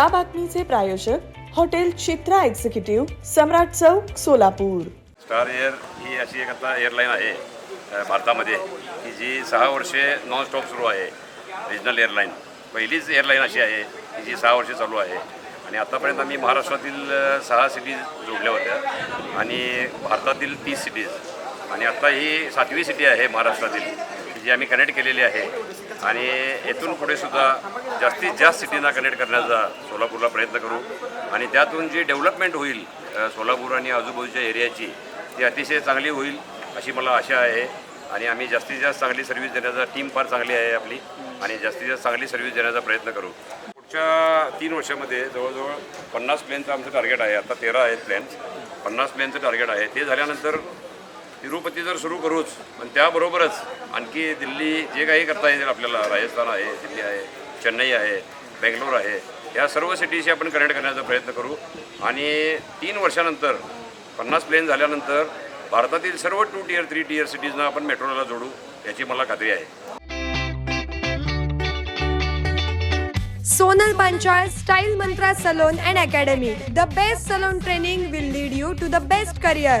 या बातमीचे प्रायोजक हॉटेल चित्रा एक्झिक्युटिव्ह सम्राट चौक सोलापूर. स्टार एअर ही अशी एक आता एअरलाईन आहे अ, भारतामध्ये की जी सहा वर्षे नॉन स्टॉप सुरू आहे रिजनल एअरलाईन पहिलीच एअरलाईन अशी आहे की जी सहा वर्षे चालू आहे. आणि आतापर्यंत आम्ही महाराष्ट्रातील अ, सहा सिटीज जोडल्या होत्या आणि भारतातील तीस सिटीज आणि आता ही सातवी सिटी आहे महाराष्ट्रातील. जी आम्ही कनेक्ट केलेली आहे. आणि येथून पुढे सुद्धा जास्तीत जास्त सिटींना कनेक्ट करण्याचा सोलापूरला प्रयत्न करू. आणि त्यातून जी डेव्हलपमेंट होईल सोलापूर आणि आजूबाजूच्या एरियाची ती अतिशय चांगली होईल अशी मला आशा आहे. आणि आम्ही जास्तीत जास्त चांगली सर्व्हिस देण्याचा टीम फार चांगली आहे आपली. आणि जास्तीत जास्त चांगली सर्व्हिस देण्याचा प्रयत्न करू. पुढच्या तीन वर्षामध्ये जवळजवळ पन्नास प्लेनचं आमचं टार्गेट आहे. आता तेरा आहेत प्लॅन्स पन्नास प्लेनचं टार्गेट आहे. ते झाल्यानंतर तिरुपती जर सुरू करूच पण त्याबरोबरच आणखी दिल्ली जे काही करता येईल आपल्याला राजस्थान आहे दिल्ली आहे चेन्नई आहे बेंगलोर आहे या सर्व सिटीशी आपण कनेक्ट करण्याचा प्रयत्न करू. आणि तीन वर्षानंतर पन्नास प्लेन झाल्यानंतर भारतातील सर्व टू टियर थ्री टियर सिटीजना आपण मेट्रोला जोडू याची मला खात्री आहे. Sonal Panchal style Mantra salon and academy the best salon training will lead you to the best career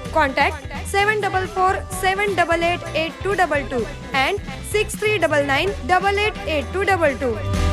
Contact 744-788-8222 and 6399-888222.